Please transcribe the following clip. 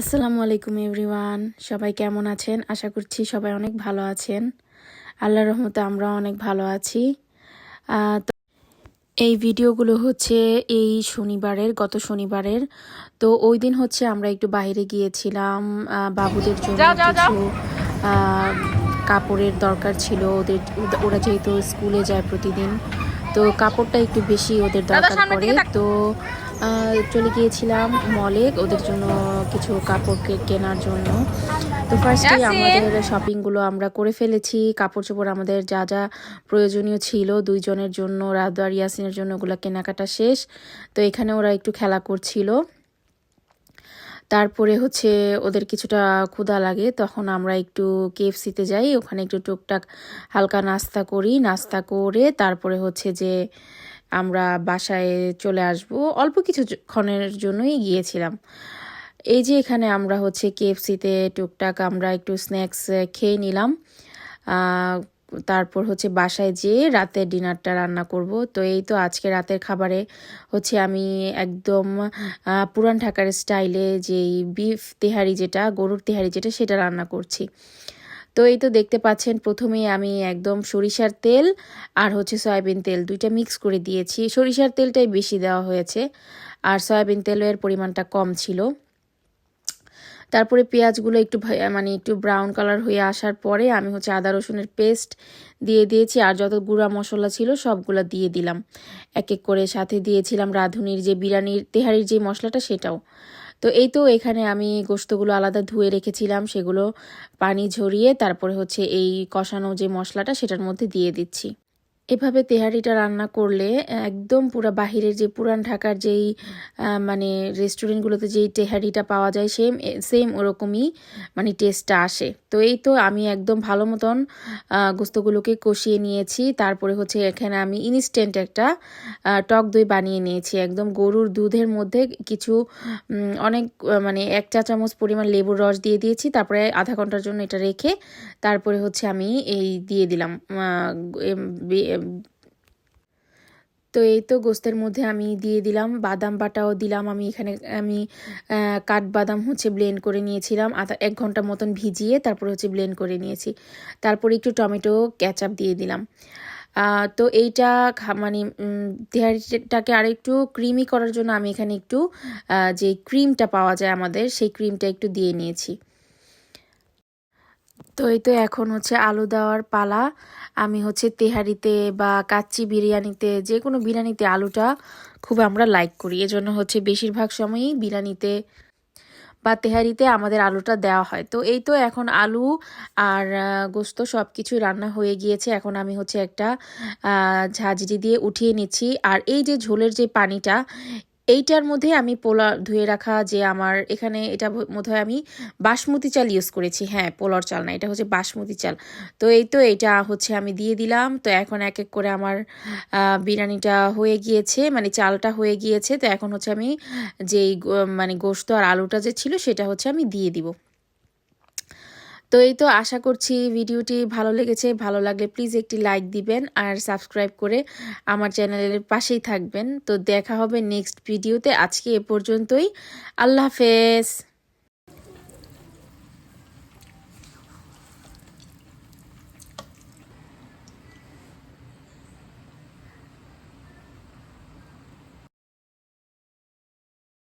আসসালামু আলাইকুম এভরিওয়ান সবাই কেমন আছেন? আশা করছি সবাই অনেক ভালো আছেন। আল্লাহর রহমতে আমরা অনেক ভালো আছি। তো এই ভিডিওগুলো হচ্ছে এই শনিবারের গত শনিবারের। তো ওই দিন হচ্ছে আমরা একটু বাইরে গিয়েছিলাম বাবুদের জন্য কিছু কাপড়ের দরকার ছিল। ওদের ওরা যেহেতু স্কুলে যায় প্রতিদিন তো কাপড়টা একটু বেশি ওদের দরকার পড়ে। তো চলে গিয়েছিলাম মলে ওদের জন্য কিছু কাপড় কেনার জন্য। তো ফার্স্টে আমাদের শপিংগুলো আমরা করে ফেলেছি। কাপড় চোপড় আমাদের যা যা প্রয়োজনীয় ছিল দুইজনের জন্য রাদু আর ইয়াসিনের জন্য ওগুলো কেনাকাটা শেষ। তো এখানে ওরা একটু খেলা করছিল। তারপরে হচ্ছে ওদের কিছুটা ক্ষুধা লাগে। তখন আমরা একটু কেএফসিতে যাই ওখানে একটু টুকটাক হালকা নাস্তা করি। নাস্তা করে তারপরে হচ্ছে যে আমরা বাসায় চলে আসব। অল্প কিছু ক্ষণের জন্যই গিয়েছিলাম। এই যে এখানে আমরা হচ্ছে কেএফসিতে টুকটাক আমরা একটু স্ন্যাক্স খেয়ে নিলাম। তারপর হচ্ছে বাসায় যেয়ে রাতের ডিনারটা রান্না করব। তো এই তো আজকে রাতের খাবারে হচ্ছে আমি একদম পুরান ঢাকার স্টাইলে যেই বিফ তেহারি যেটা, গরুর তেহারি যেটা, সেটা রান্না করছি। তো এই তো দেখতে পাচ্ছেন, প্রথমেই আমি একদম সরিষার তেল আর হচ্ছে সয়াবিন তেল দুইটা মিক্স করে দিয়েছি। সরিষার তেলটাই বেশি দেওয়া হয়েছে আর সয়াবিন তেলের পরিমাণটা কম ছিল। তারপরে পেঁয়াজগুলো একটু মানে একটু ব্রাউন কালার হয়ে আসার পরে আমি হচ্ছে আদা রসুনের পেস্ট দিয়ে দিয়েছি আর যত গুঁড়া মশলা ছিল সবগুলো দিয়ে দিলাম। এক এক করে সাথে দিয়েছিলাম রাঁধুনির যে বিরিয়ানির, তেহারির যে মশলাটা সেটাও। তো এই তো এখানে আমি গোস্তগুলো আলাদা ধুয়ে রেখেছিলাম, সেগুলো পানি ঝরিয়ে তারপরে হচ্ছে এই কষানো যে মশলাটা সেটার মধ্যে দিয়ে দিচ্ছি। এভাবে তেহারিটা রান্না করলে, একদম পুরো বাহিরের যে পুরান ঢাকার যেই মানে রেস্টুরেন্টগুলোতে যেই তেহারিটা পাওয়া যায় সেম সেম ওরকমই মানে টেস্টটা আসে। তো এই তো আমি একদম ভালো মতন গোস্তগুলোকে কষিয়ে নিয়েছি। তারপরে হচ্ছে এখানে আমি ইনস্ট্যান্ট একটা টক দই বানিয়ে নিয়েছি। একদম গরুর দুধের মধ্যে কিছু অনেক মানে এক চা চামচ পরিমাণ লেবুর রস দিয়ে দিয়েছি। তারপরে আধা ঘণ্টার জন্য এটা রেখে, তারপরে হচ্ছে আমি এই দিয়ে দিলাম তো এই তো গোস্তের মধ্যে আমি দিয়ে দিলাম, বাদাম বাটাও দিলাম, আমি এখানে, আমি কাঠবাদাম হচ্ছে ব্লেন্ড করে নিয়েছিলাম, আধা, এক ঘণ্টা মতন ভিজিয়ে তারপর হচ্ছে ব্লেন্ড করে নিয়েছি। তারপর একটু টমেটো ক্যাচাপ দিয়ে দিলাম। তো এইটা মানে তেহারিটাকে আর একটু ক্রিমি করার জন্য আমি এখানে একটু যে ক্রিমটা পাওয়া যায় আমাদের, সেই ক্রিমটা একটু দিয়ে নিয়েছি। তো এই তো এখন হচ্ছে আলু দেওয়ার পালা। আমি হচ্ছে তেহারিতে বা কাচ্চি বিরিয়ানিতে যে কোনো বিরিয়ানিতে আলুটা খুব আমরা লাইক করি। এজন্য হচ্ছে বেশিরভাগ সময়ই বিরিয়ানিতে বা তেহারিতে আমাদের আলুটা দেওয়া হয়। তো এই তো এখন আলু আর গোস্ত সব কিছুই রান্না হয়ে গিয়েছে। এখন আমি হচ্ছে একটা ঝাঁঝরি দিয়ে উঠিয়ে নিচ্ছি। আর এই যে ঝোলের যে পানিটা এইটার মধ্যে আমি পোলা ধুয়ে রাখা যে আমার এখানে এটা মধ্যে আমি বাসমতি চাল ইউজ করেছি। হ্যাঁ পোলার চাল না, এটা হচ্ছে বাসমতি চাল। তো এই তো এটা হচ্ছে আমি দিয়ে দিলাম। তো এখন এক এক করে আমার বিরিয়ানিটা হয়ে গিয়েছে মানে চালটা হয়ে গিয়েছে। তো এখন হচ্ছে আমি যেই মানে গোস্ত আর আলুটা যে ছিল সেটা হচ্ছে আমি দিয়ে দিব। তো এই তো আশা করছি ভিডিওটি ভালো লেগেছে, ভালো লাগলে প্লিজ একটি লাইক দিবেন আর সাবস্ক্রাইব করে আমার চ্যানেলের পাশেই থাকবেন। তো দেখা হবে নেক্সট ভিডিওতে আজকে এ পর্যন্তই। আল্লাহ হাফেজ।